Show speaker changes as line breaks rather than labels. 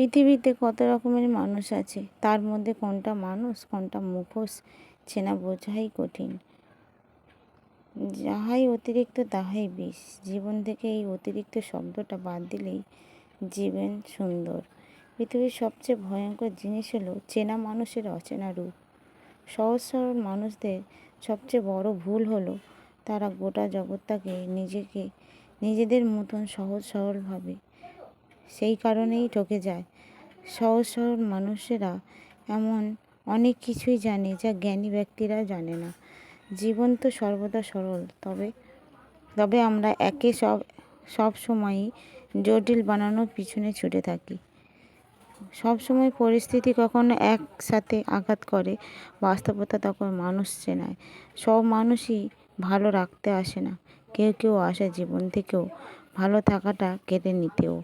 পৃথিবীতে কত রকমের মানুষ আছে? তার মধ্যে কোনটা মানুষ, কোনটা মুখোশ? চেনা বোঝাই কঠিন। যাহাই অতিরিক্ত, তাহাই বিষ। জীবন থেকে এই অতিরিক্ত শব্দটা বাদ দিলেই জীবন সুন্দর। পৃথিবীর সবচেয়ে ভয়ঙ্কর জিনিস হলো চেনা মানুষের অচেনা রূপ। সহজ সরল মানুষদের সবচেয়ে বড় ভুল হলো তারা গোটা জগৎটাকে নিজেকে, নিজেদের মতন সহজ সরল ভাবে সেই কারণেই ঠকে যায়। সহজ সরল মানুষেরা এমন অনেক কিছুই জানে যা জ্ঞানী ব্যক্তিরা জানে না। জীবন তো সর্বদা সরল, তবে তবে আমরা একে সব সব সময়ই জটিল বানানোর পিছনে ছুটে থাকি। সব সময় পরিস্থিতি কখনো একসাথে আঘাত করে, বাস্তবতা তখন মানুষ চেনায়। সব মানুষই ভালো রাখতে আসে না, কেউ কেউ আসে জীবন থেকেও, ভালো থাকাটা কেড়ে নিতেও।